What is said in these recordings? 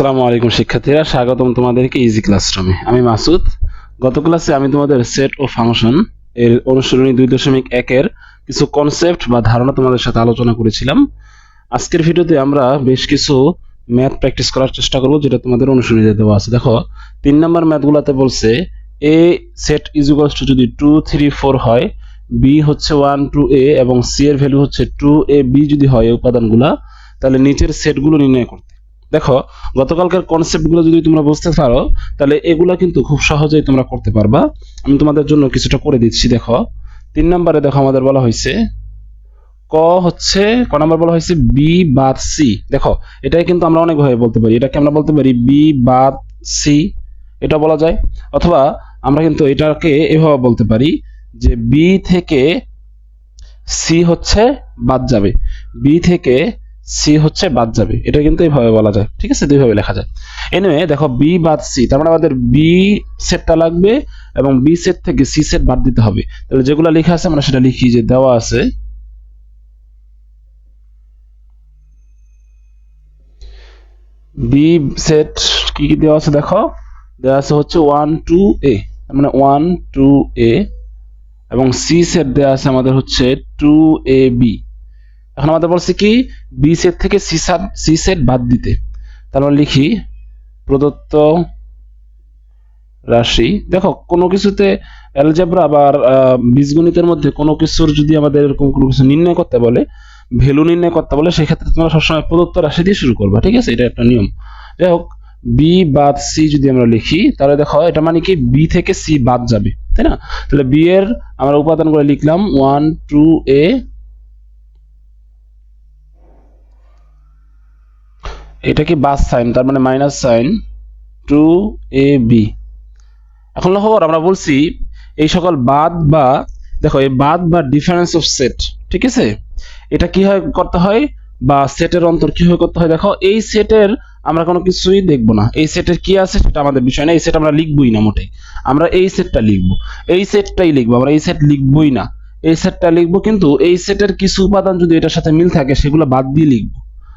আসসালামু আলাইকুম শিক্ষার্থীরা, স্বাগতম তোমাদেরকে ইজি ক্লাসরুমে আমি মাসুদ। গত ক্লাসে আমি তোমাদের সেট ও ফাংশন এর অনুসরণী দুই দশমিক একের কিছু কনসেপ্ট বা ধারণা তোমাদের সাথে আলোচনা করেছিলাম। আজকের ভিডিওতে আমরা বেশ কিছু ম্যাথ প্র্যাকটিস করার চেষ্টা করব, যেটা তোমাদের অনুসরণীতে দেওয়া আছে। দেখো, তিন নম্বর ম্যাথগুলোতে বলছে এ সেট ইজুগালস টু যদি টু থ্রি ফোর হয় বি হচ্ছে ওয়ান টু এ এবং সি এর ভ্যালু হচ্ছে টু এ বি যদি হয় উপাদানগুলা, তাহলে নিচের সেটগুলো নির্ণয় করতে। দেখো, গতকালকার কনসেপ্টগুলো যদি তোমরা বুঝতে পারো, তাহলে এগুলা কিন্তু খুব সহজেই তোমরা করতে পারবা। আমি তোমাদের জন্য কিছুটা করে দিচ্ছি, দেখো। তিন নম্বরে দেখো আমাদের বলা হয়েছে, ক হচ্ছে, ক নাম্বার বলা হয়েছে বি বাদ সি দেখো, এটাই কিন্তু আমরা অনেকভাবে বলতে পারি। এটাকে আমরা বলতে পারি বি বাদ সি এটা বলা যায়। অথবা আমরা কিন্তু এটাকে এভাবে বলতে পারি যে বি থেকে সি হচ্ছে বাদ যাবে। বি থেকে সি হচ্ছে বাদ যাবে। এটা কিন্তু এইভাবে বলা যায়। ঠিক আছে? দুইভাবে লেখা যায়। এনিওয়ে দেখো বি বাদ সি তার মানে আমাদের বি সেটটা লাগবে এবং বি সেট থেকে সি সেট বাদ দিতে হবে। তাহলে যেগুলো লেখা আছে, আমরা সেটা লিখি, যে দেওয়া আছে। বি সেট কি কি দেওয়া আছে দেখো? দেওয়া আছে হচ্ছে ওয়ান টু এ মানে ওয়ান টু এ এবং সি সেট দেওয়া আছে আমাদের হচ্ছে টু এ বি এখন আমাদের বলছে কি বি সেট থেকে সি সেট সি সেট বাদ দিতে। তারপর লিখি, প্রদত্ত রাশি। দেখো, কোনো কিছুতে অ্যালজেব্রা বা বীজগণিতের মধ্যে কোনো কিছুর যদি আমাদের এরকম কোনো কিছু নির্ণয় করতে বলে ভ্যালু নির্ণয় করতে বলে, সেক্ষেত্রে তোমরা সবসময় প্রদত্ত রাশি দিয়ে শুরু করবা, ঠিক আছে? এটা একটা নিয়ম। যাই হোক বি বাদ সি যদি আমরা লিখি, তাহলে দেখো, এটা মানে কি বি থেকে সি বাদ যাবে, তাই না? তাহলে বি এর আমরা উপাদানগুলো লিখলাম ওয়ান টু এ এটা কি বাস সাইন? তার মানে minus sign to A B. এখন লক্ষ্য করো, আমরা বলছি এই সকল বাদ বা দেখো এই বাদ বা ডিফারেন্স অফ সেট ঠিক আছে? এটা কি হয় করতে হয়? বা সেটের অন্তর কি হয় করতে হয়? দেখো এই সেটের আমরা কোনো কিছুই দেখব না। এই সেটের কি আছে সেটা আমাদের বিষয় না এই সেট আমরা লিখবোই না মোটে। আমরা এই সেটটা লিখব। এই সেটটাই লিখব আমরা এই সেট লিখবোই না। এই সেটটা লিখব কিন্তু এই সেটের কিছু উপাদান যদি এটার সাথে মিল থাকে সেগুলো বাদ দিয়ে লিখব।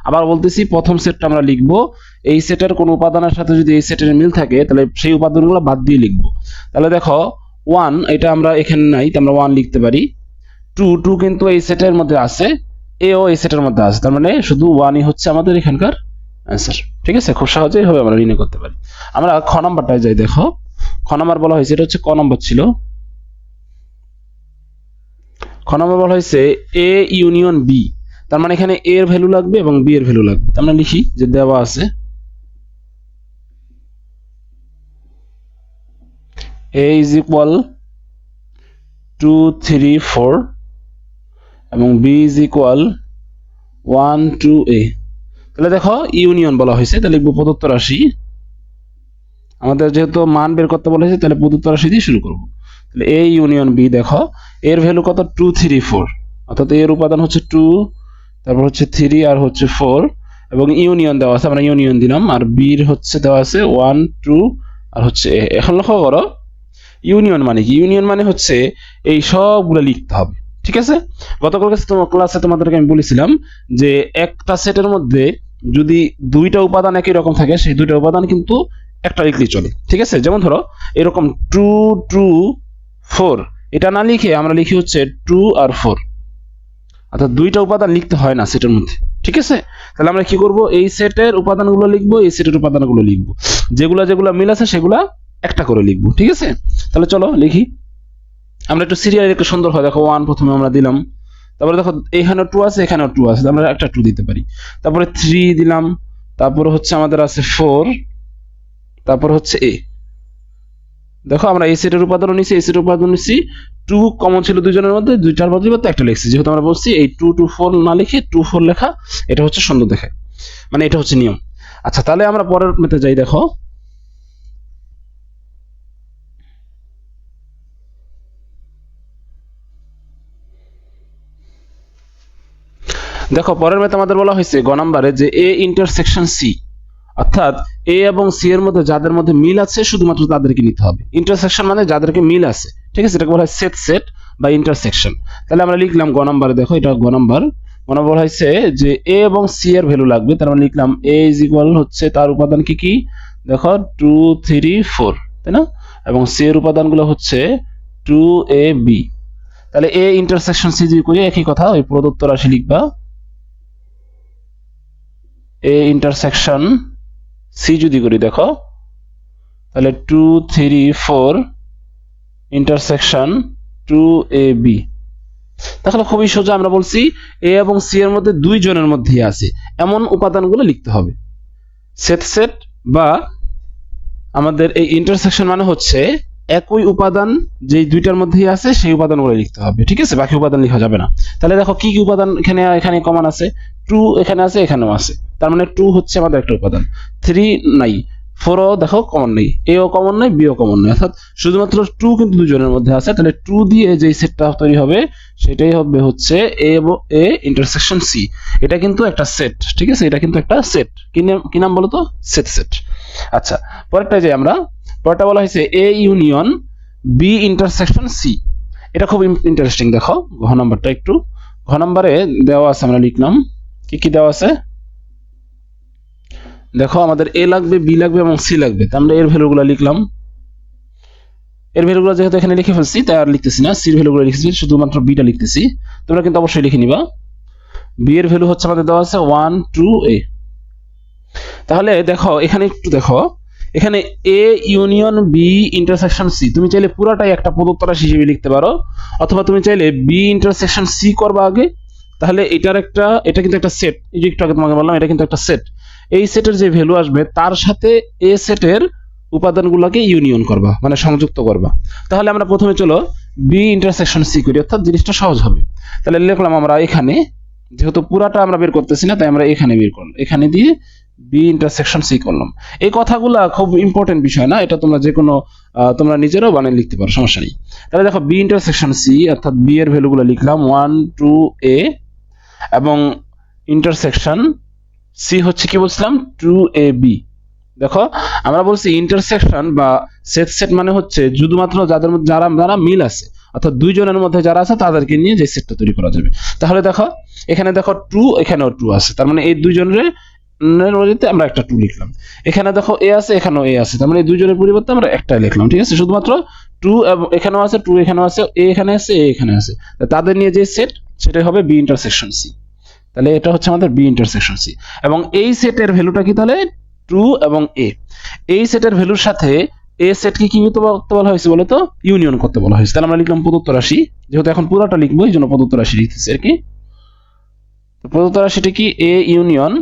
আবার বলতেছি প্রথম সেটটা আমরা লিখব। এই সেটের কোন উপাদানের সাথে যদি এই সেটের মিল থাকে, তাহলে সেই উপাদানগুলো বাদ দিয়ে লিখব। তাহলে দেখো ওয়ান এটা আমরা এখানে নাই, তো আমরা ওয়ান লিখতে পারি। টু টু কিন্তু এই সেটের মধ্যে আছে, এও এই সেটের মধ্যে আছে। তার মানে শুধু ওয়ানই হচ্ছে আমাদের এখানকার অ্যান্সার ঠিক আছে? খুব সহজেই হবে আমরা নির্ণয় করতে পারি। আমরা খ নাম্বারটায় যাই, দেখো। খ নাম্বার বলা হয়েছে, এটা হচ্ছে ক নম্বর ছিল। খ নম্বর বলা হয়েছে এ ইউনিয়ন বি তার মানে এখানে এ এর ভ্যালু লাগবে এবং বি এর ভ্যালু লাগবে। আমরা লিখি যে দেওয়া আছে A is equal to three four এবং B is equal one two A তাহলে দেখো ইউনিয়ন বলা হয়েছে, তাহলে লিখব প্রদত্ত রাশি। আমাদের যেহেতু মান বের করতে বলা হয়েছে, তাহলে প্রদত্ত রাশি দিয়ে শুরু করব। তাহলে এ ইউনিয়ন বি দেখো এর ভ্যালু কত? টু থ্রি ফোর অর্থাৎ এর উপাদান হচ্ছে টু তারপর হচ্ছে থ্রি আর হচ্ছে ফোর এবং ইউনিয়ন দেওয়া আছে, আমরা ইউনিয়ন দিলাম, আর বির হচ্ছে দেওয়া আছে ওয়ান টু আর হচ্ছে এ এখন লক্ষ্য করো ইউনিয়ন মানে কি? ইউনিয়ন মানে হচ্ছে এই সবগুলো লিখতে হবে, ঠিক আছে? গতকাল তোমার ক্লাসে তোমাদেরকে আমি বলেছিলাম যে একটা সেটের মধ্যে যদি দুইটা উপাদান একই রকম থাকে, সেই দুইটা উপাদান কিন্তু একটা লিখলেই চলে, ঠিক আছে? যেমন ধরো, এরকম টু টু ফোর এটা না লিখে আমরা লিখি হচ্ছে টু আর ফোর অর্থাৎ দুইটা উপাদান লিখতে হয় না সেটের মধ্যে। ঠিক আছে? তাহলে আমরা কি করব? এই সেটের উপাদানগুলো লিখব, এই সেটের উপাদানগুলো লিখব। যেগুলো যেগুলো মিল আছে সেগুলা একটা করে লিখব। ঠিক আছে? তাহলে চলো লিখি। আমরা একটু সিরিয়াল একটু সুন্দর হয়। দেখো ওয়ান প্রথমে আমরা দিলাম। তারপরে দেখো এখানে টু আছে, এখানেও টু আছে। আমরা একটা টু দিতে পারি। তারপরে থ্রি দিলাম। তারপরে হচ্ছে আমাদের আছে ফোর তারপর হচ্ছে এ দেখো, আমরা এই সেটের উপাদানও নিচ্ছি এই সেটের উপাদান নিচ্ছি টু কমন ছিল দুজনের মধ্যে দুইটার পরিবর্তে একটা লিখছি। যেহেতু আমরা বলছি এই টু টু ফোর না লিখে টু ফোর লেখা, এটা হচ্ছে সুন্দর দেখে মানে এটা হচ্ছে নিয়ম। আচ্ছা তাহলে আমরা পরের মেতে যাই, দেখো। দেখো, পরের মেতে আমাদের বলা হয়েছে গ নাম্বারে যে এ ইন্টারসেকশন সি অর্থাৎ এ এবং সি এর মধ্যে যাদের মধ্যে মিল আছে, শুধুমাত্র তাদেরকে নিতে হবে। ইন্টারসেকশন মানে যাদেরকে মিল আছে। ঠিক আছে? এটাকে বলা হয় সেট সেট বা ইন্টারসেকশন তাহলে আমরা লিখলাম গ নাম্বারে, দেখো এটা গ নাম্বার। মনে বলা হয়েছে যে এ এবং সি এর ভ্যালু লাগবে, তার মানে লিখলাম এ ইজ ইকুয়াল হচ্ছে তার উপাদান কি কি? দেখো টু থ্রি ফোর তাই না? এবং সি এর উপাদানগুলো হচ্ছে টু এ বি তাহলে এ ইন্টারসেকশন সি যদি করি, একই কথা, ওই প্রদত্ত রাশি লিখবা। এ ইন্টারসেকশন সি যদি করি, দেখো। তাহলে two three four intersection two A B তাহলে খুবই সোজা আমরা বলছি এ এবং সি এর মধ্যে দুই জনের মধ্যেই আছে। এমন উপাদানগুলো লিখতে হবে। সেট সেট বা আমাদের এই ইন্টারসেকশন মানে হচ্ছে একই উপাদান যে দুইটার মধ্যেই আছে সেই উপাদানগুলো লিখতে হবে, ঠিক আছে? বাকি উপাদান লেখা যাবে না। তাহলে দেখো কি কি উপাদান এখানে এখানে কমন আছে? টু এখানে আছে, এখানেও আছে। তার মানে টু হচ্ছে আমাদের একটা উপাদান। থ্রি নাই। ফোরও দেখো কমন নেই, এও কমন নেই, বিও কমন নেই। অর্থাৎ শুধুমাত্র টু কিন্তু দুজনের মধ্যে আছে, তাহলে টু দিয়ে যে সেটটা তৈরি হবে, সেটাই হবে হচ্ছে এ এ ইন্টারসেকশন সি এটা কিন্তু একটা সেট ঠিক আছে? এটা কিন্তু একটা সেট কি নাম কি নাম বলো তো? সেট সেট আচ্ছা পরেরটা যে আমরা। পরেরটা বলা হয়েছে A union B intersection C এটা খুব ইন্টারেস্টিং দেখো। ঘ নাম্বারটা একটু। ঘ নাম্বারে দেওয়া আছে, আমরা লিখলাম। কি কি দেওয়া আছে? দেখো, আমাদের এ লাগবে বি লাগবে এবং সি লাগবে। তা আমরা এর ভ্যালুগুলো লিখলাম। এর ভ্যালুগুলো যেহেতু এখানে লিখে ফেলছি, তাই আর লিখতেছি না। সির ভ্যালুগুলো লিখেছি, শুধুমাত্র বিটা লিখতেছি। তোমরা কিন্তু অবশ্যই লিখে নিবা। বি এর ভ্যালু হচ্ছে আমাদের দেওয়া আছে ওয়ান টু এ তাহলে দেখো, এখানে একটু দেখো। এখানে A union B intersection C তুমি চাইলে পুরাটাই একটা প্রদত্ত হিসেবে লিখতে পারো। অথবা তুমি চাইলে বি ইন্টারসেকশন সি করবা আগে। তাহলে এটার একটা, এটা কিন্তু একটা সেট এই যে একটু আগে তোমাকে বললাম, এটা কিন্তু একটা সেট এই সেটের যে ভ্যালু আসবে, তার সাথে এ সেটের উপাদানগুলোকে ইউনিয়ন করবা মানে সংযুক্ত করবা। তাহলে আমরা প্রথমে চলো বি ইন্টারসেকশন সি করি অর্থাৎ জিনিসটা সহজ হবে। তাহলে লিখলাম আমরা এখানে, যেহেতু পুরাটা আমরা বের করতেছি না, তাই আমরা এখানে বের করলাম। এখানে দিয়ে বি ইন্টারসেকশন সি করলাম। এই কথাগুলো খুব ইম্পর্টেন্ট বিষয় না, এটা তোমরা যে কোনো তোমরা নিজেরাও বানিয়ে লিখতে পারো, সমস্যা নেই। তাহলে দেখো বি ইন্টারসেকশন সি অর্থাৎ বি এর ভ্যালুগুলো লিখলাম ওয়ান টু এ এবং ইন্টারসেকশন সি হচ্ছে কি বলছিলাম? টু এ বি দেখো, আমরা বলছি ইন্টারসেকশন বা সেট সেট মানে হচ্ছে শুধুমাত্র যাদের মধ্যে যারা যারা মিল আছে, অর্থাৎ দুইজনের মধ্যে যারা আছে, তাদেরকে নিয়ে যে সেটটা তৈরি করা যাবে। তাহলে দেখো, এখানে দেখো টু এখানেও টু আছে। তার মানে এই দুইজনের মধ্যে আমরা একটা টু লিখলাম। এখানে দেখো এ আছে, এখানেও এ আছে। তার মানে এই দুইজনের পরিবর্তে আমরা একটা লিখলাম, ঠিক আছে? শুধুমাত্র টু এখানেও আছে টু এখানেও আছে এ এখানে আছে এ এখানে আছে। তাদের নিয়ে যে সেট সেটাই হবে বি ইন্টারসেকশন সি তাহলে এটা হচ্ছে আমাদের বি ইন্টারসেকশন সি এবং এই সেটের ভ্যালুটা কি তাহলে? টু এবং এ এই সেটের ভ্যালুর সাথে এ সেটকে কি করতে বলা হয়েছে বলো তো ইউনিয়ন করতে বলা হয়েছে। তাহলে আমরা লিখলাম প্রদত্ত রাশি। যেহেতু এখন পুরোটা লিখব, এই জন্য প্রদত্ত রাশি লিখতেছি আর কি। প্রদত্ত রাশিটা কি? A union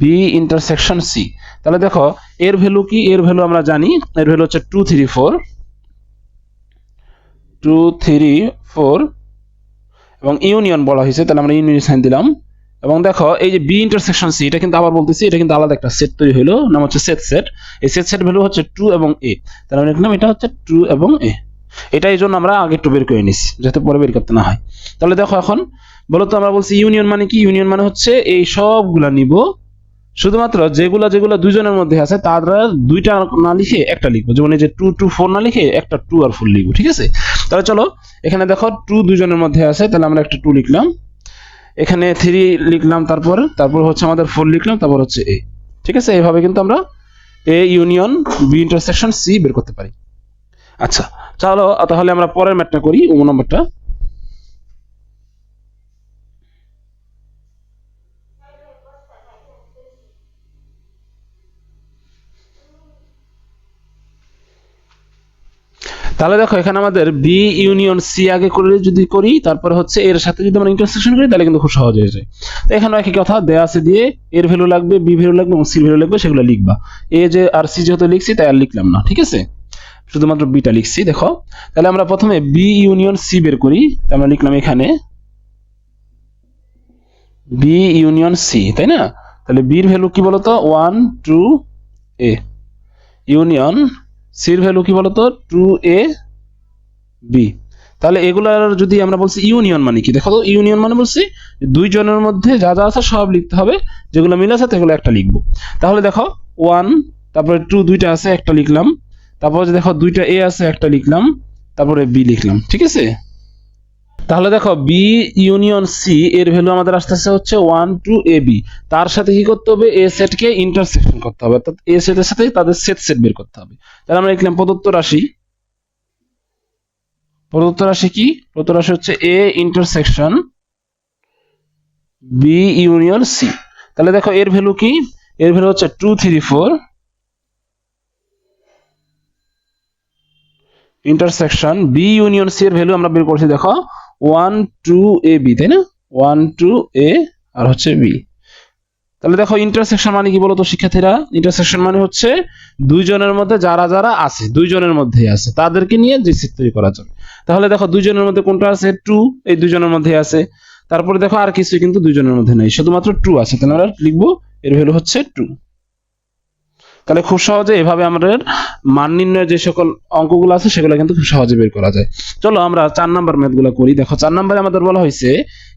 B intersection C তাহলে দেখো, এর ভ্যালু কি? এর ভ্যালু আমরা জানি, এর ভ্যালু হচ্ছে two three four two three four এবং ইউনিয়ন বলা হয়েছে, তাহলে আমরা ইউনিয়ন সাইন দিলাম। এবং দেখো, এই যে বি ইন্টারসেকশন সি এটা কিন্তু আবার বলতেছি, এটা কিন্তু আলাদা একটা সেট তৈরি হলো, নাম হচ্ছে সেট সেট এই সেট সেট ভ্যালু হচ্ছে টু এবং এ তাহলে আমরা নাম এটা হচ্ছে টু এবং এ এটা এই জন্য আমরা আগে একটু বের করে নিছি, যাতে পরে বের করতে না হয়। তাহলে দেখো এখন বলতো আমরা বলছি ইউনিয়ন মানে কি? ইউনিয়ন মানে হচ্ছে এই সবগুলা নিব শুধুমাত্র যেগুলা যেগুলা দুজনের মধ্যে আছে, তারা দুইটা না লিখে একটা লিখব। যেমন এই যে টু টু ফোর না লিখে একটা টু আর ফোর লিখব, ঠিক আছে? তাহলে চলো, এখানে দেখো টু দুজনের মধ্যে আছে, তাহলে আমরা একটা টু লিখলাম। এখানে থ্রি লিখলাম তারপর তারপর হচ্ছে আমাদের ফোর লিখলাম, তারপর হচ্ছে এ ঠিক আছে? এইভাবে কিন্তু আমরা A union B intersection C বের করতে পারি। আচ্ছা চলো, তাহলে আমরা পরের ম্যাটটা করি ও নম্বরটা তাহলে দেখো, এখানে আমাদের বি ইউনিয়ন সি আগে করে যদি করি, তারপরে হচ্ছে এর সাথে যদি আমরা ইন্টারসেকশন করি, তাহলে কিন্তু খুব সহজ হয়ে যায়। তো এখানে একই কথা, দেয়া আছে দিয়ে এর ভ্যালু লাগবে বি ভ্যালু লাগবে এবং সি ভ্যালু লাগবে, সেগুলো লিখবা। এ যে আর সি যেহেতু লিখছি, তাই আর লিখলাম না, ঠিক আছে? শুধুমাত্র বিটা লিখছি, দেখো। তাহলে আমরা প্রথমে বি ইউনিয়ন সি বের করি আমরা লিখলাম এখানে বি ইউনিয়ন সি তাই না? তাহলে বির ভ্যালু কি বলতো? ওয়ান টু এ ইউনিয়ন সির ভ্যালু কি বলতো? Two A B. তাহলে এগুলার যদি আমরা বলছি ইউনিয়ন মানে কি? দেখো তো, ইউনিয়ন মানে বলছি দুইজনের মধ্যে যা যা আছে সব লিখতে হবে, যেগুলো মিল আছে সেগুলো একটা লিখব। তাহলে দেখো, ওয়ান, তারপরে টু দুইটা আছে, একটা লিখলাম। তারপর দেখো দুইটা এ আছে, একটা লিখলাম। তারপরে বি লিখলাম, ঠিক আছে? তাহলে দেখো বি ইউনিয়ন সি এর ভ্যালু আমাদের আসতেছে হচ্ছে ওয়ান টু এ বি তার সাথে কি করতে হবে? এ সেটকে ইন্টারসেকশন করতে হবে। অর্থাৎ এ সেটের সাথে তাদের সেট সেট বের করতে হবে। তাহলে আমরা লিখলাম প্রদত্ত রাশি। প্রদত্ত রাশি কি? প্রদত্ত রাশি হচ্ছে A intersection B union C তাহলে দেখো, এর ভ্যালু কি? এর ভ্যালু হচ্ছে two three four intersection B union C এর ভ্যালু আমরা বের করছি, দেখো। ওয়ান টু এ বি, তাই না? ওয়ান টু এ আর হচ্ছে বি। তাহলে দেখো ইন্টারসেকশন মানে কি বলতো শিক্ষার্থীরা? ইন্টারসেকশন মানে হচ্ছে দুইজনের মধ্যে যারা যারা আছে, দুইজনের মধ্যেই আছে, তাদেরকে নিয়ে যে সেট তৈরি করা যাবে তাহলে দেখো দুইজনের মধ্যে কোনটা আছে? টু এই দুইজনের মধ্যে আছে। তারপরে দেখো আর কিছু কিন্তু দুইজনের মধ্যে নেই, শুধুমাত্র টু আছে, তাহলে আমরা লিখব, এর ভ্যালু হচ্ছে টু তাহলে খুব সহজে এভাবে আমাদের মান নির্ণয়ের যে সকল অঙ্কগুলো আছে, সেগুলো কিন্তু খুব সহজে বের করা যায়। চলো আমরা চার নাম্বার ম্যাথগুলো করি। দেখো, চার নাম্বারে আমাদের বলা হয়েছে,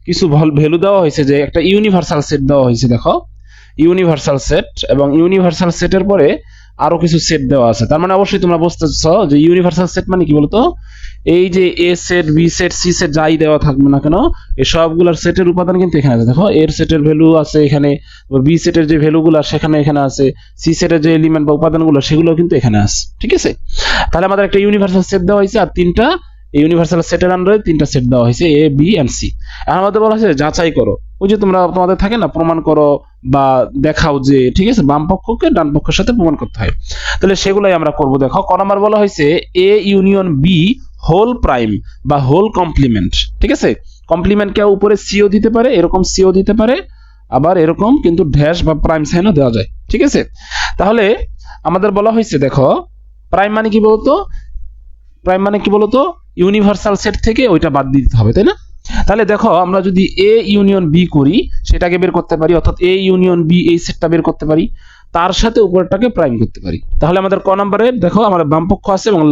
কিছু ভ্যালু দেওয়া হয়েছে যে একটা ইউনিভার্সাল সেট দেওয়া হয়েছে, দেখো। ইউনিভার্সাল সেট এবং ইউনিভার্সাল সেটের পরে আরও কিছু সেট দেওয়া আছে। তার মানে অবশ্যই তোমরা বুঝতেছ যে ইউনিভার্সাল সেট মানে কি বলতো? এই যে A set B set C set যাই দেওয়া থাকবে না কেন, এই সবগুলোর সেটের উপাদান কিন্তু এখানে আছে। দেখো এর সেটের ভ্যালু আছে এখানে, বি সেটের যে ভ্যালুগুলো সেখানে এখানে আছে সি সেটের যে এলিমেন্ট বা উপাদানগুলো সেগুলো কিন্তু এখানে আছে, ঠিক আছে? তাহলে আমাদের একটা ইউনিভার্সাল সেট দেওয়া হয়েছে, আর তিনটা ইউনিভার্সাল সেটের আন্ডারে তিনটা সেট দেওয়া হয়েছে এ বি এন্ড সি আর আমাদের বলা হয়েছে, যাচাই করো। ওই যে তোমরা, তোমাদের থাকে না, প্রমাণ করো বা দেখাও যে, ঠিক আছে, বাম পক্ষকে ডান পক্ষের সাথে প্রমাণ করতে হয়। তাহলে সেগুলাই আমরা করব। দেখো, ক নাম্বার বলা হয়েছে A union B whole prime বা হোল কমপ্লিমেন্ট ঠিক আছে? কমপ্লিমেন্ট কেউ উপরে সিও দিতে পারে, এরকম সিও দিতে পারে, আবার এরকম কিন্তু ড্যাশ বা প্রাইম সাইনও দেওয়া যায়, ঠিক আছে? তাহলে আমাদের বলা হয়েছে, দেখো প্রাইম মানে কি বলতো? প্রাইম মানে কি বলতো? ইউনিভার্সাল সেট থেকে ওইটা বাদ দিতে হবে, তাই না? তাহলে দেখো, আমরা যদি এ ইউনিয়ন বি করি, সেটাকে বের করতে পারি, অর্থাৎ এ ইউনিয়ন বি এই সেটটা বের করতে পারি, তার সাথে উপরটাকে প্রাইম করতে পারি। তাহলে আমাদের ক নম্বরে, দেখো, আমাদের বাম পক্ষ আছে এবং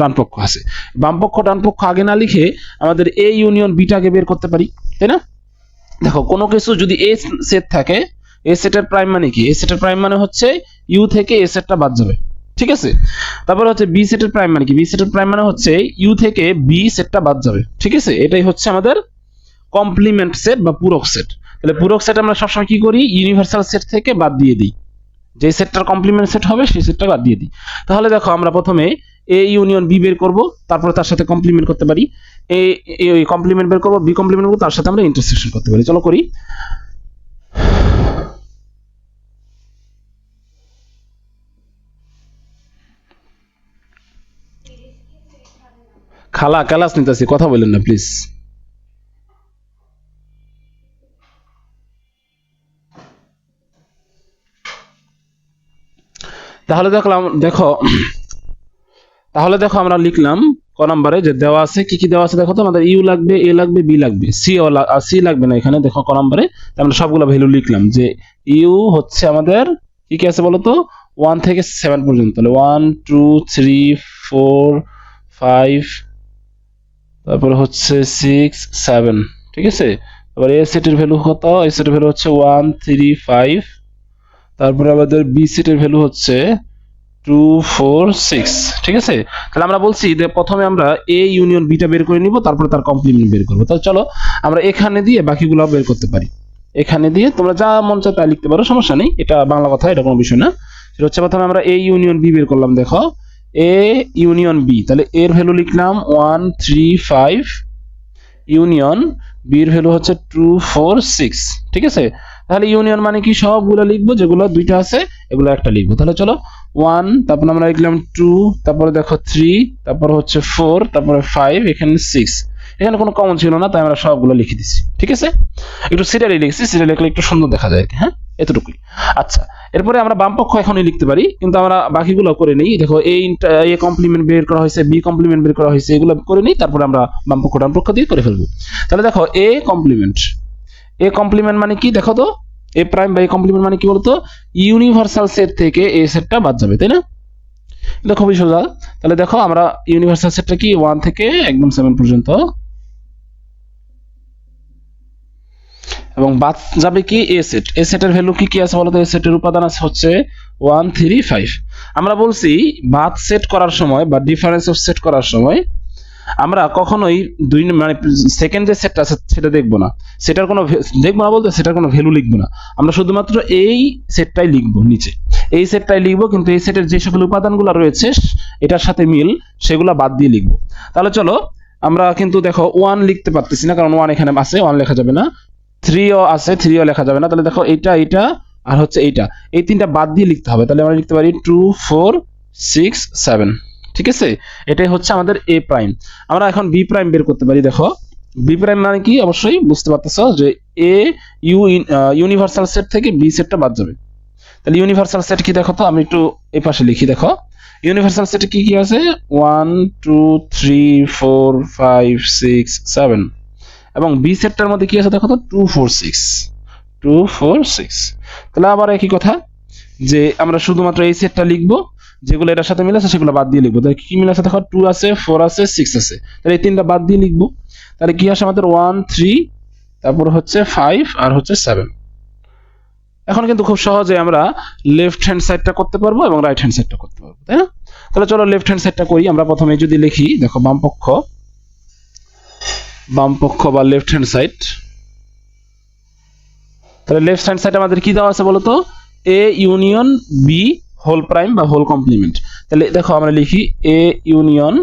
ডান পক্ষ আছে। বাম পক্ষ ডান পক্ষ আগে না লিখে আমাদের এ ইউনিয়ন বিটাকে বের করতে পারি, তাই না? দেখো, কোনো কিছু যদি এ সেট থাকে এ সেটের প্রাইম মানে কি? এ সেটের প্রাইম মানে হচ্ছে ইউ থেকে এ সেটটা বাদ যাবে। ঠিক আছে? তারপরে হচ্ছে বি সেটের প্রাইম মানে কি? বি সেটের প্রাইম মানে হচ্ছে ইউ থেকে বি সেটটা বাদ যাবে। ঠিক আছে? এটাই হচ্ছে আমাদের কমপ্লিমেন্ট সেট বা পূরক সেট তাহলে পূরক সেট আমরা সবসময় কি করি? ইউনিভার্সাল সেট থেকে বাদ দিয়ে দিই। যে সেটটার কমপ্লিমেন্ট সেট হবে, সেই সেটটা বাদ দিয়ে দিই। তাহলে দেখো, আমরা প্রথমে এ ইউনিয়ন বি বের করব, তারপরে তার সাথে কমপ্লিমেন্ট করতে পারি। এ কমপ্লিমেন্ট বের করব বি কমপ্লিমেন্ট করব, তার সাথে আমরা ইন্টারসেকশন করতে পারি। চলো করি। খালা ক্লাস নিতেছি, কথা বলেন না প্লিজ তাহলে দেখলাম দেখো, তাহলে দেখো আমরা লিখলাম ক নম্বরে যে দেওয়া আছে, কি কি দেওয়া আছে দেখো তো? আমাদের ইউ লাগবে, এ লাগবে, বি লাগবে, সি সি লাগবে না এখানে, দেখো ক নম্বরে। আমরা সবগুলো ভ্যালু লিখলাম যে ইউ হচ্ছে আমাদের, কি কি আছে বলো তো? ওয়ান থেকে সেভেন পর্যন্ত, তাহলে one, two, three, four, five তারপরে হচ্ছে সিক্স সেভেন ঠিক আছে? এবার এ সেটের ভ্যালু কত? এ সেটের ভ্যালু হচ্ছে ওয়ান থ্রি ফাইভ তারপরে আমাদের বি সেটের ভ্যালু হচ্ছে টু ফোর সিক্স ঠিক আছে? তাহলে আমরা বলছি যে প্রথমে আমরা এ ইউনিয়ন বিটা বের করে নিব, তারপরে তার কমপ্লিমেন্ট বের করব। তাহলে চলো আমরা এখানে দিয়ে বাকিগুলো বের করতে পারি। এখানে দিয়ে তোমরা যা মন চায় তাই লিখতে পারো, সমস্যা নেই। এটা বাংলা কথা, এটা কোনো বিষয় না। সেটা হচ্ছে প্রথমে আমরা এ ইউনিয়ন বি বের করলাম, দেখো। এ ইউনিয়ন বি তাহলে এর ভ্যালু লিখলাম ওয়ান থ্রি ফাইভ ইউনিয়ন বির ভ্যালু হচ্ছে টু ফোর সিক্স ঠিক আছে? তাহলে ইউনিয়ন মানে কি? সবগুলো লিখব, যেগুলো দুইটা আছে, এগুলো একটা লিখব। তাহলে চলো ওয়ান তারপর আমরা লিখলাম টু তারপরে দেখো থ্রি তারপর হচ্ছে ফোর তারপরে ফাইভ এখানে সিক্স এখানে কোনো কমন ছিল না, তাই আমরা সবগুলো লিখে দিচ্ছি ঠিক আছে? একটু সিরিয়ালি লিখছি সিরিয়াল লিখলে একটু সুন্দর দেখা যায় হ্যাঁ? এতটুকুই। আচ্ছা এরপরে আমরা বাম পক্ষ এখনই লিখতে পারি, কিন্তু আমরা বাকিগুলো করে নিই। দেখো এই এ কমপ্লিমেন্ট বের করা হয়েছে বি কমপ্লিমেন্ট বের করা হয়েছে, এগুলো করে নিই, তারপরে আমরা বাম পক্ষ ডান পক্ষ দিয়ে করে ফেলব। তাহলে দেখো এ কমপ্লিমেন্ট এ কমপ্লিমেন্ট মানে কি? দেখো তো এ প্রাইম বা এ কমপ্লিমেন্ট মানে কি বলতো? ইউনিভার্সাল সেট থেকে এ সেটটা বাদ যাবে, তাই না? এটা খুবই সোজা। তাহলে দেখো, আমরা ইউনিভার্সাল সেটটা কি? ওয়ান থেকে একদম সেভেন পর্যন্ত এবং বাদ যাবে কি? এ সেট এ সেটের ভ্যালু কি কি আছে বলতো? এ সেটের উপাদান আছে হচ্ছে ওয়ান থ্রি ফাইভ আমরা বলছি বাদ সেট করার সময় বা ডিফারেন্স অফ সেট করার সময় আমরা কখনোই দুই মানে সেকেন্ড যে সেটটা আছে সেটা দেখব না। সেটার কোনো দেখব না বলতে সেটার কোনো ভ্যালু লিখব না। আমরা শুধুমাত্র এই সেটটাই লিখব নিচে। এই সেটটাই লিখব কিন্তু এই সেটের যে সকল উপাদানগুলো রয়েছে, এটার সাথে মিল সেগুলো বাদ দিয়ে লিখব। তাহলে চলো, আমরা কিন্তু দেখো ওয়ান লিখতে পারতেছি না, কারণ ওয়ান এখানে আছে ওয়ান লেখা যাবে না। থ্রিও আছে, থ্রিও লেখা যাবে না। তাহলে দেখো এইটা এইটা আর হচ্ছে এইটা। এই তিনটা বাদ দিয়ে লিখতে হবে। তাহলে আমরা লিখতে পারি টু, ফোর, সিক্স, সেভেন। ঠিক আছে? এটাই হচ্ছে আমাদের এ প্রাইম। আমরা এখন বি প্রাইম বের করতে পারি, দেখো। বি প্রাইম মানে কি? অবশ্যই বুঝতে পারতেছো যে এ, ইউ ইউনিভার্সাল সেট থেকে বি সেটটা বাদ যাবে। তাহলে ইউনিভার্সাল সেট কি দেখো তো? আমি একটু এই পাশে লিখি, দেখো। ইউনিভার্সাল সেটে কি কি আছে? One two three four five six seven এবং বি সেটটার মধ্যে কি আছে দেখো তো? Two four six two four six তাহলে আবার একই কথা, যে আমরা শুধুমাত্র এই সেটটা লিখব, যেগুলো এটার সাথে মিল আছে সেগুলো বাদ দিয়ে লিখব। তাহলে কি মিল আছে? দেখো টু আছে ফোর আছে সিক্স আছে। তাহলে এই তিনটা বাদ দিয়ে লিখব। তাহলে কি আসে আমাদের? ওয়ান থ্রি তারপর হচ্ছে ফাইভ আর হচ্ছে সেভেন এখন কিন্তু খুব সহজে আমরা লেফট হ্যান্ড সাইডটা করতে পারব এবং রাইট হ্যান্ড সাইডটা করতে পারব, তাই না? তাহলে চলো লেফট হ্যান্ড সাইডটা করি। আমরা প্রথমে যদি লিখি, দেখো বাম পক্ষ বাম পক্ষ বা লেফট হ্যান্ড সাইড তাহলে লেফট হ্যান্ড সাইড আমাদের কি দেওয়া আছে বলতো A union B whole prime বা হোল কমপ্লিমেন্ট তাহলে দেখো আমরা লিখি A union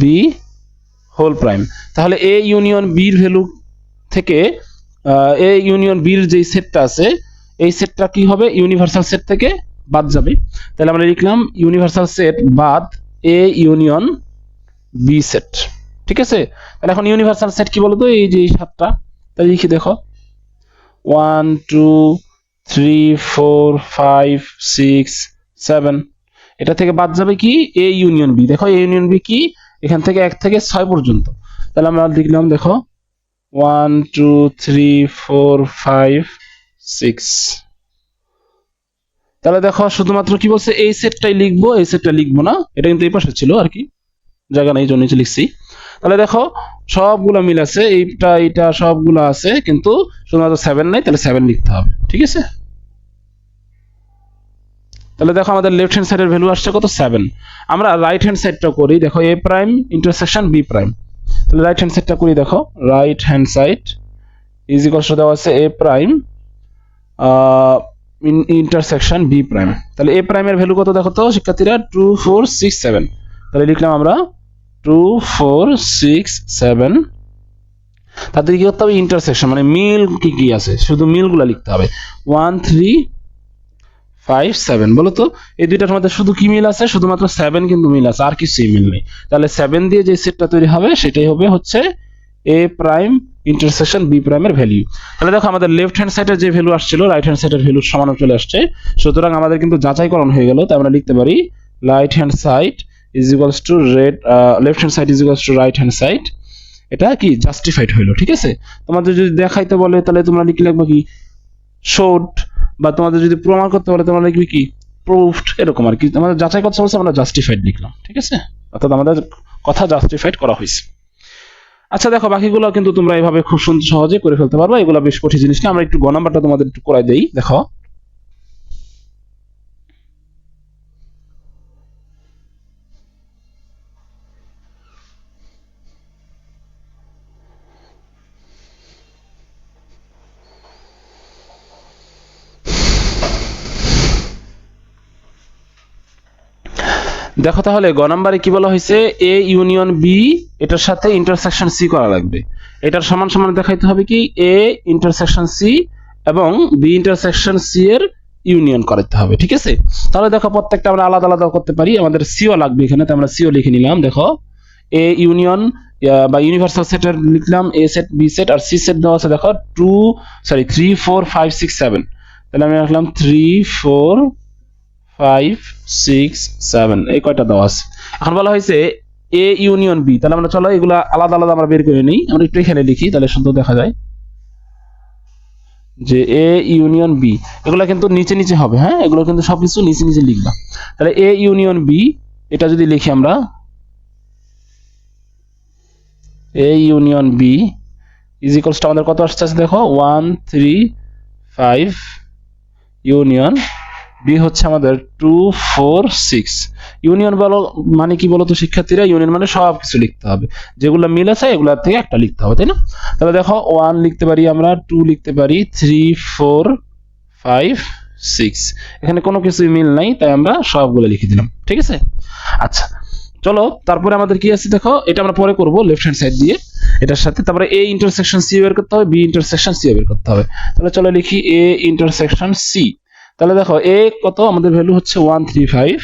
B whole prime তাহলে এ ইউনিয়ন বির ভ্যালু থেকে এ ইউনিয়ন বির যে সেটটা আছে, এই সেটটা কি হবে? ইউনিভার্সাল সেট থেকে বাদ যাবে। তাহলে আমরা লিখলাম ইউনিভার্সাল সেট বাদ এ ইউনিয়ন বি সেট ঠিক আছে? তাহলে এখন ইউনিভার্সাল সেট কি বলতো? এই যে এই সাতটা তাহলে লিখি দেখো। One two three four five six seven এটা থেকে বাদ যাবে কি? এ ইউনিয়ন বি দেখো এ ইউনিয়ন বি কি? এখান থেকে এক থেকে ছয় পর্যন্ত। তাহলে আমরা লিখলাম দেখো। One two three four five six তাহলে দেখো, শুধুমাত্র কি বলছে? এই সেটটাই লিখব, এই সেটটা লিখব না? এটা কিন্তু এই পাশে ছিল আর কি। জায়গা নেই জন্য লিখছি। তাহলে দেখো, সবগুলো মিল আছে, এইটা এইটা সবগুলো আছে, কিন্তু শুধুমাত্র সেভেন নাই, তাহলে সেভেন লিখতে হবে, ঠিক আছে? তাহলে দেখো আমাদের লেফট হ্যান্ড সাইডের ভ্যালু আসছে কত? সেভেন আমরা রাইট হ্যান্ড সাইডটা করি, দেখো A prime intersection B prime তাহলে রাইট হ্যান্ড সাইডটা করি, দেখো right hand side is equals দেওয়া আছে A prime intersection B prime তাহলে এ প্রাইমের ভ্যালু কত দেখো তো, শিক্ষার্থীরা? টু ফোর সিক্স সেভেন তাহলে লিখলাম আমরা টু ফোর সিক্স সেভেন তাদের কি করতে হবে? ইন্টারসেকশন মানে মিল কি কি আছে? শুধু মিলগুলো লিখতে হবে। ওয়ান থ্রি ফাইভ সেভেন বলো তো? এই দুইটার মধ্যে শুধু কি মিল আছে? শুধুমাত্র সেভেন কিন্তু মিল আছে, আর কিছুই মিল নেই। তাহলে সেভেন দিয়ে যে সেটটা তৈরি হবে, সেটাই হবে হচ্ছে এ প্রাইম ইন্টারসেকশন বি প্রাইমের ভ্যালু তাহলে দেখো, আমাদের লেফট হ্যান্ড সাইডের যে ভ্যালু আসছিল রাইট হ্যান্ড সাইডের ভ্যালু সমান চলে আসছে। সুতরাং আমাদের কিন্তু যাচাইকরণ হয়ে গেল, তাই আমরা লিখতে পারি right hand side is equals to read left hand side is equals to right hand side এটা কি জাস্টিফাইড হইল, ঠিক আছে? তোমাদের যদি দেখাইতে বলে, তাহলে তোমরা লিখে লিখবে কি? শোড বা তোমাদের যদি প্রমাণ করতে বলে, তোমরা লিখবে কি? প্রুফড এরকম আর কি। আমাদের যাচাই করতে বলছে, আমরা জাস্টিফাইড লিখলাম, ঠিক আছে? অর্থাৎ আমাদের কথা জাস্টিফাইড করা হয়েছে। আচ্ছা দেখো, বাকিগুলো কিন্তু তোমরা এইভাবে খুব সুন্দর সহজে করে ফেলতে পারবে। এগুলো বেশ কঠিন জিনিস না, আমরা একটু গ নাম্বারটা তোমাদের একটু করাই দেই, দেখো। দেখো তাহলে, গ নাম্বারে কি বলা হয়েছে? এ ইউনিয়ন বি এটার সাথে ইন্টারসেকশন সি করা লাগবে। এটার সমান সমান দেখাইতে হবে কি? এ ইন্টারসেকশন সি এবং বি ইন্টারসেকশন সি এর ইউনিয়ন করাতে হবে, ঠিক আছে? তাহলে দেখো, প্রত্যেকটা আমরা আলাদা আলাদা করতে পারি। আমাদের সিও লাগবে এখানে, তো আমরা সিও লিখে নিলাম। দেখো এ ইউনিয়ন বা ইউনিভার্সাল সেটের লিখলাম এ সেট বি সেট আর সি সেট দেওয়া আছে, দেখো two sorry three four five six seven তাহলে আমি রাখলাম three four five six seven এই কয়টা দেওয়া আছে? এখন বলা হয়েছে এ ইউনিয়ন বি তাহলে আমরা চলো এগুলা আলাদা আলাদা আমরা বের করে নিই। আমরা একটু এখানে লিখি, তাহলে সুন্দর দেখা যায়। যে এ ইউনিয়ন বি এগুলো কিন্তু নিচে নিচে হবে হ্যাঁ? এগুলো কিন্তু সবকিছু নিচে নিচে লিখবা। তাহলে এ ইউনিয়ন বি এটা যদি লিখি আমরা A union B is equals to আমাদের কত আসছে দেখো? One three five union B হচ্ছে আমাদের টু ফোর সিক্স ইউনিয়ন বলো মানে কি বলতো শিক্ষার্থীরা? ইউনিয়ন মানে সব কিছু লিখতে হবে। যেগুলো মিল আছে, এগুলোর থেকে একটা লিখতে হবে, তাই না? তাহলে দেখো ওয়ান লিখতে পারি আমরা টু লিখতে পারি থ্রি ফোর ফাইভ সিক্স এখানে কোনো কিছুই মিল নাই, তাই আমরা সবগুলো লিখে দিলাম, ঠিক আছে? আচ্ছা চলো, তারপরে আমাদের কি আছে দেখো? এটা আমরা পরে করব লেফট হ্যান্ড সাইড দিয়ে। এটার সাথে তারপরে এ ইন্টারসেকশন সি বের করতে হবে বি ইন্টারসেকশন সি বের করতে হবে। তাহলে চলো লিখি এ ইন্টারসেকশন সি তাহলে দেখো এ কত? আমাদের ভ্যালু হচ্ছে one three five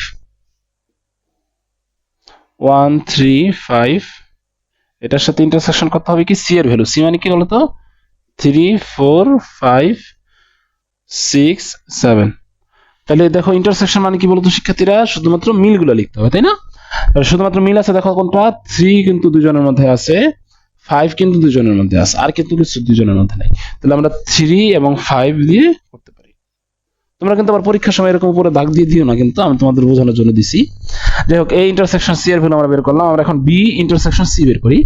one three five এটার সাথে ইন্টারসেকশন করতে হবে কি? সি এর ভ্যালু সি মানে কি বলতো? Three four five six seven তাহলে দেখো ইন্টারসেকশন মানে কি বলতো শিক্ষার্থীরা? শুধুমাত্র মিলগুলো লিখতে হবে, তাই না? শুধুমাত্র মিল আছে, দেখো কোনটা? থ্রি কিন্তু দুজনের মধ্যে আছে ফাইভ কিন্তু দুজনের মধ্যে আছে, আর কিন্তু কিছু দুজনের মধ্যে নাই। তাহলে আমরা থ্রি এবং ফাইভ দিয়ে করতে তোমরা কিন্তু আবার পরীক্ষার সময় এরকম উপরে দাগ দিয়ে দিও না, কিন্তু আমি তোমাদের বোঝানোর জন্য দিছি। যাই হোক, এই ইন্টারসেকশন সি এর ভ্যালু আমরা বের করলাম, আমরা এখন বি ইন্টারসেকশন সি বের করি।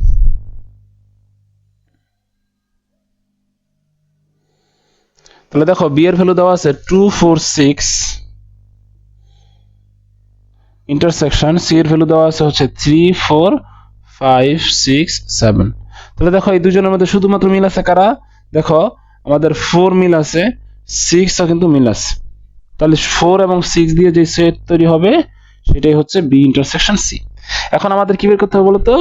তাহলে দেখো বি এর ভ্যালু দেওয়া আছে two four six intersection C এর ভ্যালু দেওয়া আছে হচ্ছে three four five six seven তাহলে দেখো, এই দুজনের মধ্যে শুধুমাত্র মিল আছে কারা? দেখো, আমাদের ফোর মিল আছে সিক্সও কিন্তু মিল আছে। তাহলে ফোর এবং সিক্স দিয়ে যে সেট তৈরি হবে, সেটাই হচ্ছে বি ইন্টারসেকশন সি এখন আমাদের কি বের করতে হবে বলতো?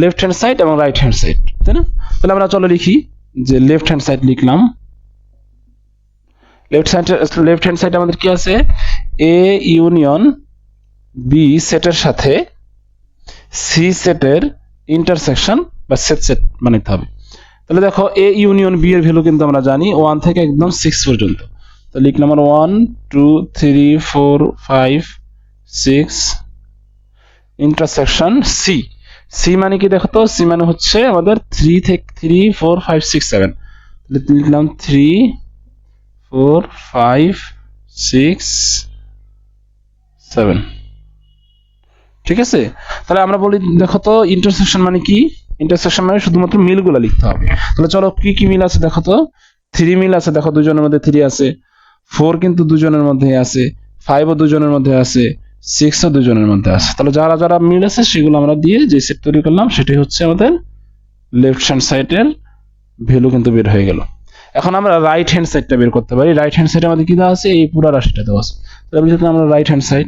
লেফট হ্যান্ড সাইড এবং রাইট হ্যান্ড সাইড তাই না? তাহলে আমরা চলো লিখি যে লেফট হ্যান্ড সাইড লিখলাম। Left side left hand side আমাদের কি আছে? এ ইউনিয়ন বি সেটের সাথে সি সেটের ইন্টারসেকশন বা সেট সেট বানাইতে হবে। তাহলে দেখো এ ইউনিয়ন বি এর ভ্যালু কিন্তু আমরা জানি ওয়ান থেকে একদম সিক্স পর্যন্ত। তো লিখ number one, two, three, four, five, six, intersection C. C মানে কি দেখো তো? সি মানে হচ্ছে আমাদের থ্রি থেকে, three, four, five, six, seven. লিখলাম three, four, five, six, seven. ঠিক আছে? তাহলে আমরা বলি দেখো তো, ইন্টারসেকশন মানে কি? ইন্টারসেকশন মানে শুধুমাত্র মিলগুলো লিখতে হবে। তাহলে চলো কি কি মিল আছে দেখো তো? থ্রি মিল আছে, দেখো দুজনের মধ্যে থ্রি আছে। ফোর কিন্তু দুজনের মধ্যে আছে ফাইভও দুজনের মধ্যে আছে সিক্সও দুজনের মধ্যে আছে। তাহলে যারা যারা মিল আছে, সেগুলো আমরা দিয়ে যে সেট তৈরি করলাম সেটাই হচ্ছে আমাদের লেফট হ্যান্ড সাইডের ভ্যালু কিন্তু বের হয়ে গেল। এখন আমরা রাইট হ্যান্ড সাইডটা বের করতে পারি। রাইট হ্যান্ড সাইডে আমাদের কি দেওয়া আছে? এই পুরো রাশিটা দেওয়া আছে। তাহলে যেহেতু আমরা right hand side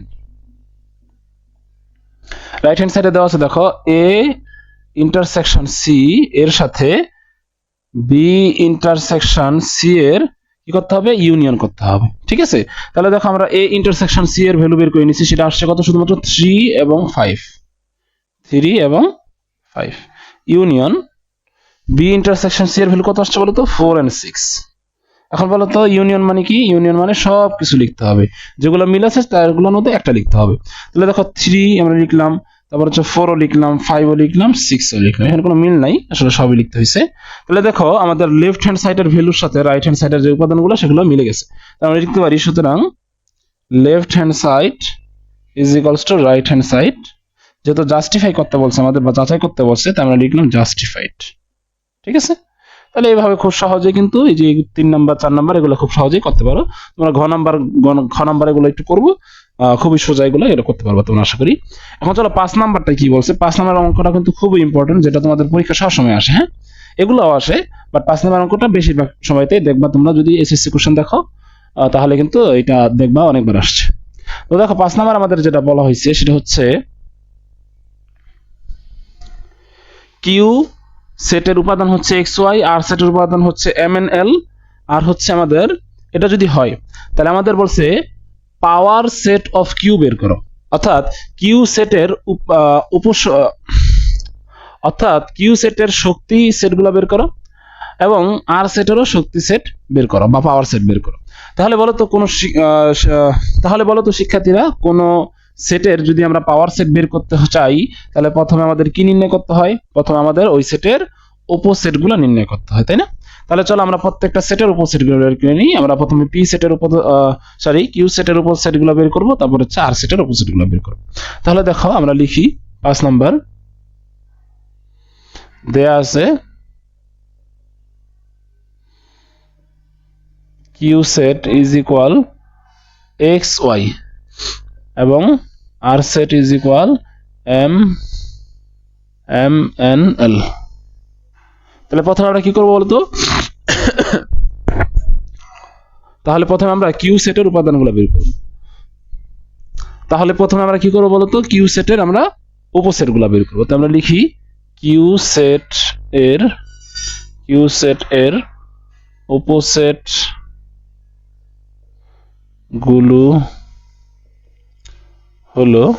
right hand সাইডে দেওয়া আছে, দেখো এ ইন্টারসেকশন সি এর সাথে বি ইন্টারসেকশন সি এর কি করতে হবে? ইউনিয়ন করতে হবে। ঠিক আছে? তাহলে দেখো আমরা এ ইন্টারসেকশন সি এর ভ্যালু বের করে নিচ্ছি সেটা আসছে কত? শুধুমাত্র থ্রি এবং ফাইভ থ্রি এবং five union B intersection C এর ভ্যালু কত আসছে বলো তো ফোর অ্যান্ড সিক্স এখন বলো তো ইউনিয়ন মানে কি? ইউনিয়ন মানে সব কিছু লিখতে হবে। যেগুলো মিল আছে, তারগুলোর মধ্যে একটা লিখতে হবে। তাহলে দেখো থ্রি আমরা লিখলাম। তারপর হচ্ছে ফোরও লিখলাম ফাইভও লিখলাম সিক্সও লিখলাম। এখানে কোনো মিল নাই, আসলে সবই লিখতে হয়েছে তাহলে দেখো, আমাদের লেফট হ্যান্ড সাইডের ভ্যালুর সাথে রাইট হ্যান্ড সাইডের যে উপাদানগুলো, সেগুলো মিলে গেছে। আমরা লিখতে পারি, সুতরাং left hand side is equals to right hand side যেহেতু জাস্টিফাই করতে বলছে আমাদের, বা যাচাই করতে বলছে, তাই আমরা লিখলাম জাস্টিফাইড ঠিক আছে? তাহলে এইভাবে খুব সহজে কিন্তু এই যে তিন নাম্বার, চার নাম্বার, এগুলো খুব সহজেই করতে পারো। তোমরা ঘ নাম্বার ঘ নাম্বার এগুলো একটু করব। খুবই সোজা এগুলো, এটা করতে পারব তোমরা, আশা করি। এখন চলো, পাঁচ নাম্বারটা কি বলছে? পাঁচ নাম্বার অঙ্কটা কিন্তু খুবই ইম্পর্টেন্ট যেটা তোমাদের পরীক্ষা সব সময় আসে হ্যাঁ? এগুলোও আসে বাট পাঁচ নাম্বার অঙ্কটা বেশিরভাগ সময়তেই দেখবা তোমরা, যদি এসএসসি কোশ্চেন দেখো তাহলে কিন্তু এটা দেখবা অনেকবার আসছে। তো দেখো, পাঁচ নাম্বার আমাদের যেটা বলা হয়েছে, সেটা হচ্ছে কিউ সেটের উপাদান হচ্ছে এক্স ওয়াই আর সেটের উপাদান হচ্ছে এম এন এল আর হচ্ছে আমাদের, এটা যদি হয়, তাহলে আমাদের বলছে পাওয়ার সেট অফ কিউ বের করো। অর্থাৎ কিউ সেটের উপস অর্থাৎ কিউ সেটের শক্তি সেটগুলো বের করো এবং আর সেটেরও শক্তি সেট বের করো বা পাওয়ার সেট বের করো। তাহলে বলো তো কোনো তাহলে বলো তো শিক্ষার্থীরা, কোনো সেটের যদি আমরা পাওয়ার সেট বের করতে চাই, তাহলে প্রথমে আমাদের কি নির্ণয় করতে হয়? প্রথমে আমাদের ওই সেটের উপসেটগুলো নির্ণয় করতে হয়, তাই না? তাহলে চলো আমরা প্রত্যেকটা সেটের উপসেটগুলো বের করে নিই। আমরা প্রথমে পি সেটের উপর সরি কিউ সেটের উপসেটগুলো বের করব, তারপর হচ্ছে আর সেটের উপসেটগুলো বের করব। তাহলে দেখো আমরা লিখি পাঁচ নাম্বার। দেয়া আছে Q set is equal X Y এবং R set is equal M M N L তাহলে প্রথমে আমরা কি করব বলতো? তাহলে প্রথমে আমরা কিউ সেটের উপাদানগুলো বের করব। তাহলে প্রথমে আমরা কি করব বলতো? কিউ সেটের আমরা উপসেটগুলো বের করব। তো আমরা লিখি কিউ সেট এর কিউ সেট এর উপসেটগুলো হলো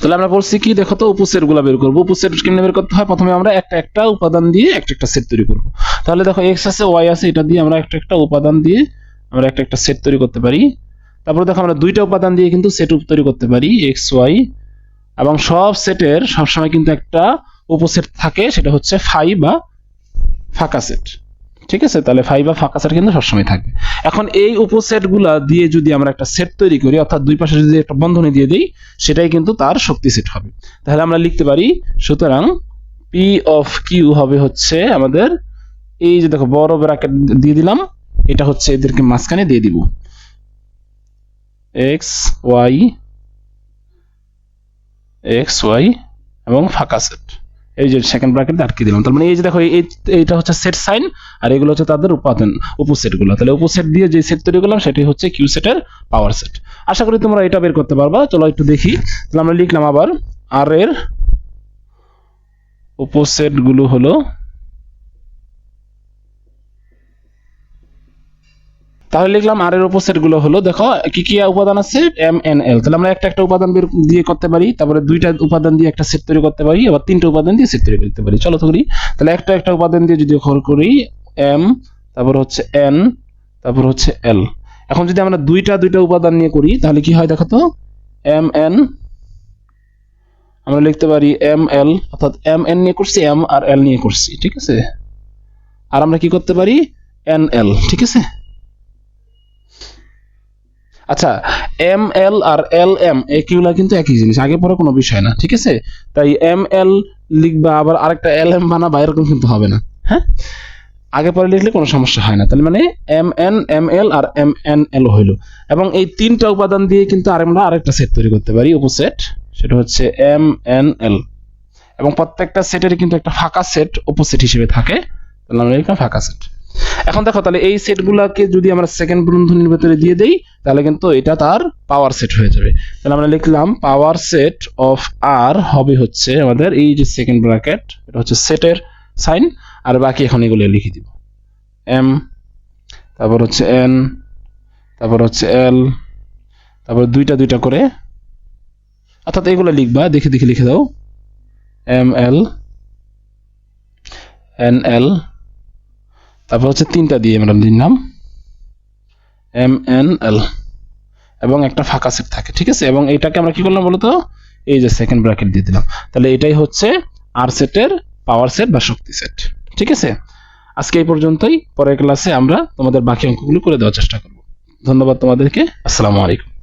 তাহলে আমরা বলছি কি, দেখো তো, উপসেটগুলা বের করব। উপসেট কেমনে বের করতে হয়, প্রথমে আমরা একটা একটা উপাদান দিয়ে একটা একটা সেট তৈরি করব। তাহলে দেখো এক্স আছে ওয়াই আছে, এটা দিয়ে আমরা একটা একটা উপাদান দিয়ে আমরা একটা একটা সেট তৈরি করতে পারি। তারপরে দেখো, আমরা দুইটা উপাদান দিয়ে কিন্তু সেট তৈরি করতে পারি এক্স ওয়াই এবং সব সেটের সবসময় কিন্তু একটা উপসেট থাকে, সেটা হচ্ছে ফাই বা ফাঁকা সেট। ঠিক আছে? তাহলে ফাই বা ফাঁকা সেট কিন্তু সবসময় থাকবে। এখন এই উপসেটগুলা দিয়ে যদি আমরা একটা সেট তৈরি করি, অর্থাৎ দুই পাশে যদি একটা বন্ধনী দিয়ে দিই, সেটাই কিন্তু তার শক্তি সেট হবে। তাহলে আমরা লিখতে পারি, সুতরাং পি অফ কিউ হবে হচ্ছে আমাদের, এই যে দেখো, বড় ব্র্যাকেট দিয়ে দিলাম, এটা হচ্ছে এদেরকে মাঝখানে দিয়ে দিব। এক্স ওয়াই এক্স ওয়াই এবং ফাঁকা সেট এই যে সেকেন্ড ব্র্যাকেট আটকে দিলাম। তার মানে এই যে দেখো, এই- এইটা হচ্ছে সেট সাইন আর এগুলো হচ্ছে তাদের উপাদান, উপসেটগুলো। তাহলে উপসেট দিয়ে যে সেট তৈরি করলাম, সেটি হচ্ছে কিউ সেটের পাওয়ার সেট আশা করি তোমরা এটা বের করতে পারবা। চলো একটু দেখি। তাহলে আমরা লিখলাম আবার আর এর উপসেটগুলো হলো তাহলে লিখলাম আর এর উপসেটগুলো হলো, দেখো, কি কি উপাদান আছে? এম এন এল তাহলে আমরা একটা একটা উপাদান দিয়ে করতে পারি, তারপরে দুইটা উপাদান দিয়ে একটা সেট তৈরি করতে পারি, আবার তিনটা উপাদান দিয়ে সেট তৈরি করতে পারি। চলো করি তাহলে একটা একটা উপাদান দিয়ে যদি খল করি এম তারপর হচ্ছে এন তারপর হচ্ছে এল এখন যদি আমরা দুইটা দুইটা উপাদান নিয়ে করি, তাহলে কি হয় দেখো তো? এম এন আমরা লিখতে পারি এম এল অর্থাৎ এম এন নিয়ে করছি এম আর এল নিয়ে করছি, ঠিক আছে? আর আমরা কি করতে পারি? এন এল ঠিক আছে? আচ্ছা এম এল আর এল এম এগুলা কিন্তু একই জিনিস, আগে পরে কোনো বিষয় না, ঠিক আছে? তাই এম এল লিখবা, আবার আরেকটা এল এম বানাবা, এরকম কিন্তু হবে না হ্যাঁ? আগে পরে লিখলে কোনো সমস্যা হয় না তাহলে মানে এম এন এম এল আর এম এন এল হইল। এবং এই তিনটা উপাদান দিয়ে কিন্তু আর আমরা আরেকটা সেট তৈরি করতে পারি, উপসেট, সেটা হচ্ছে এম এন এল এবং প্রত্যেকটা সেটের কিন্তু একটা ফাঁকা সেট উপসেট হিসেবে থাকে, তাহলে আমরা লিখলাম ফাঁকা সেট এখন দেখো, তাহলে এই সেটগুলোকে যদি আমরা সেকেন্ড বন্ধনীর ভেতরে দিয়ে দেই, তাহলে কিন্তু এটা তার পাওয়ার সেট হয়ে যাবে। তাহলে আমরা লিখলাম পাওয়ার সেট অফ আর হবে হচ্ছে আমাদের এই যে সেকেন্ড ব্র্যাকেট এটা হচ্ছে সেটের সাইন, আর বাকি এখন এগুলো লিখে দিব। এম তারপর হচ্ছে এন তারপর হচ্ছে এল তারপর দুইটা দুইটা করে, অর্থাৎ এগুলো লিখবা, দেখে দেখে লিখে দাও। এম এল এন এল তারপর হচ্ছে তিনটা দিয়ে আমরা দিলাম এম এন এল, এবং একটা ফাঁকা সেট থাকে, ঠিক আছে? এবং এটাকে আমরা কি করলাম বলতো? এই যে সেকেন্ড ব্র্যাকেট দিয়ে দিলাম। তাহলে এটাই হচ্ছে আর সেটের পাওয়ার সেট বা শক্তি সেট ঠিক আছে? আজকে এই পর্যন্তই। পরের ক্লাসে আমরা তোমাদের বাকি অঙ্কগুলো করে দেওয়ার চেষ্টা করব। ধন্যবাদ তোমাদেরকে। আসসালামু আলাইকুম।